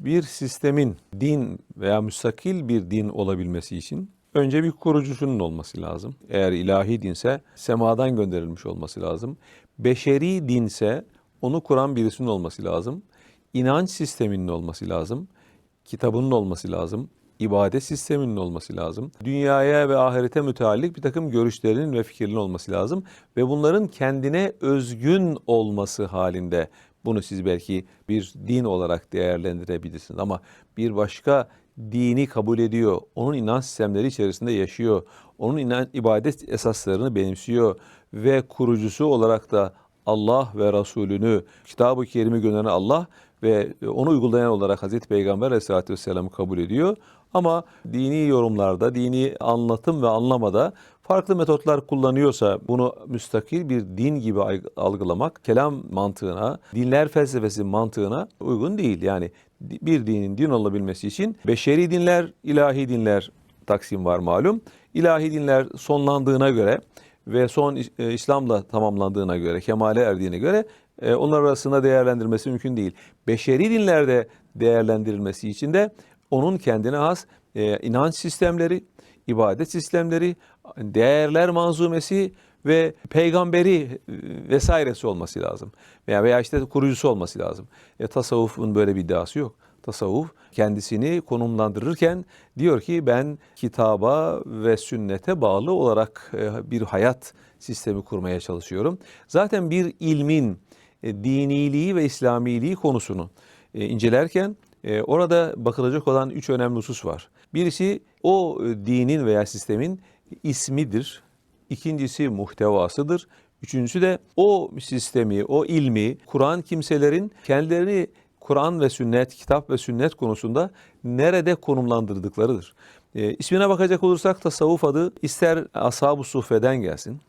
Bir sistemin din veya müstakil bir din olabilmesi için önce bir kurucusunun olması lazım. Eğer ilahi dinse semadan gönderilmiş olması lazım. Beşeri dinse onu kuran birisinin olması lazım. İnanç sisteminin olması lazım. Kitabının olması lazım. ibadet sisteminin olması lazım. Dünyaya ve ahirete müteallik bir takım görüşlerinin ve fikirlerinin olması lazım. Ve bunların kendine özgün olması halinde bunu siz belki bir din olarak değerlendirebilirsiniz. Ama bir başka dini kabul ediyor, onun inanç sistemleri içerisinde yaşıyor, onun inan, ibadet esaslarını benimsiyor ve kurucusu olarak da Allah ve Resulünü, Kitab-ı Kerim'i gönderen Allah ve onu uygulayan olarak Hazreti Peygamber Aleyhisselatü Vesselam'ı kabul ediyor. Ama dini yorumlarda, dini anlatım ve anlamada farklı metotlar kullanıyorsa bunu müstakil bir din gibi algılamak kelam mantığına, dinler felsefesi mantığına uygun değil. Yani bir dinin din olabilmesi için beşeri dinler, ilahi dinler taksim var malum. İlahi dinler sonlandığına göre ve son e, İslam'la tamamlandığına göre, kemale erdiğine göre e, onlar arasında değerlendirmesi mümkün değil. Beşeri dinlerde değerlendirilmesi için de onun kendine has e, inanç sistemleri, ibadet sistemleri, değerler manzumesi ve peygamberi vesairesi olması lazım. Veya veya işte kurucusu olması lazım. E, tasavvufun böyle bir iddiası yok. Tasavvuf kendisini konumlandırırken diyor ki ben kitaba ve sünnete bağlı olarak bir hayat sistemi kurmaya çalışıyorum. Zaten bir ilmin diniliği ve İslamiliği konusunu incelerken orada bakılacak olan üç önemli husus var. Birisi o dinin veya sistemin ismidir. İkincisi muhtevasıdır. Üçüncüsü de o sistemi, o ilmi kuran kimselerin kendilerini Kur'an ve sünnet, kitap ve sünnet konusunda nerede konumlandırdıklarıdır. E, ismine bakacak olursak tasavvuf adı ister ashab-ı suffeden gelsin,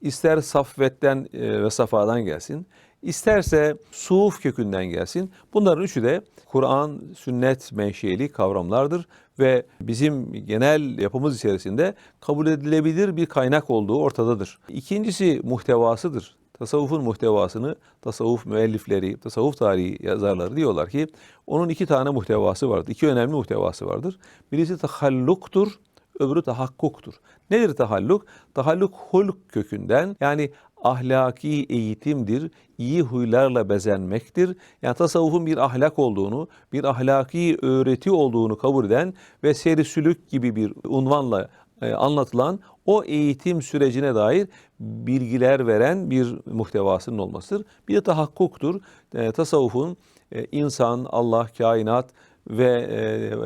ister safvetten e, ve safadan gelsin, isterse suf kökünden gelsin. Bunların üçü de Kur'an, sünnet menşeli kavramlardır ve bizim genel yapımız içerisinde kabul edilebilir bir kaynak olduğu ortadadır. İkincisi muhtevasıdır. Tasavvufun muhtevasını tasavvuf müellifleri, tasavvuf tarihi yazarları diyorlar ki onun iki tane muhtevası vardır. İki önemli muhtevası vardır. Birisi tahalluktur, öbürü tahakkuktur. Nedir tahalluk? Tahalluk hulk kökünden yani ahlaki eğitimdir, iyi huylarla bezenmektir. Yani tasavvufun bir ahlak olduğunu, bir ahlaki öğreti olduğunu kabul eden ve seri sülük gibi bir unvanla e, anlatılan o eğitim sürecine dair bilgiler veren bir muhtevasının olmasıdır. Bir de tahakkuktur. E, tasavvufun e, insan, Allah, kainat ve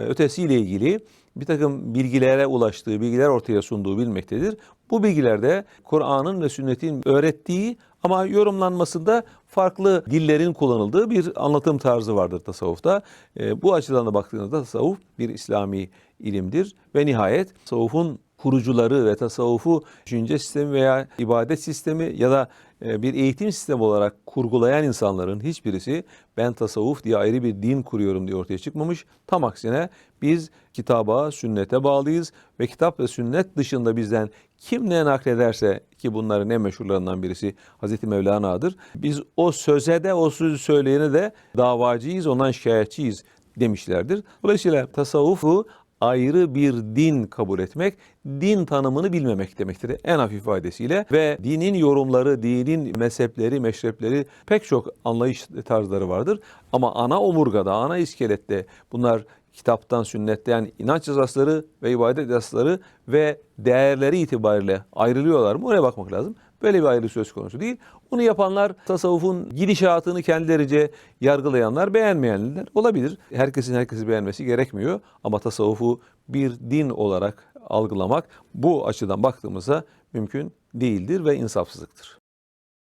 ötesiyle ilgili bir takım bilgilere ulaştığı, bilgiler ortaya sunduğu bilmektedir. Bu bilgilerde Kur'an'ın ve sünnetin öğrettiği ama yorumlanmasında farklı dillerin kullanıldığı bir anlatım tarzı vardır tasavvufta. E, bu açıdan da baktığınızda tasavvuf bir İslami ilimdir ve nihayet tasavvufun kurucuları ve tasavvufu düşünce sistemi veya ibadet sistemi ya da bir eğitim sistemi olarak kurgulayan insanların hiçbirisi ben tasavvuf diye ayrı bir din kuruyorum diye ortaya çıkmamış. Tam aksine biz kitaba, sünnete bağlıyız ve kitap ve sünnet dışında bizden kim ne naklederse ki bunların en meşhurlarından birisi Hazreti Mevlana'dır. Biz o söze de o sözü söyleyene de davacıyız, ondan şikayetçiyiz demişlerdir. Dolayısıyla tasavvufu ayrı bir din kabul etmek, din tanımını bilmemek demektir en hafif ifadesiyle. Ve dinin yorumları, dinin mezhepleri, meşrepleri pek çok anlayış tarzları vardır. Ama ana omurgada, ana iskelette bunlar kitaptan, sünnetten inanç esasları ve ibadet esasları ve değerleri itibariyle ayrılıyorlar mı? Oraya bakmak lazım. Böyle bir ayrı söz konusu değil. Bunu yapanlar tasavvufun gidişatını kendilerince yargılayanlar, beğenmeyenler olabilir. Herkesin herkesi beğenmesi gerekmiyor. Ama tasavvufu bir din olarak algılamak bu açıdan baktığımızda mümkün değildir ve insafsızlıktır.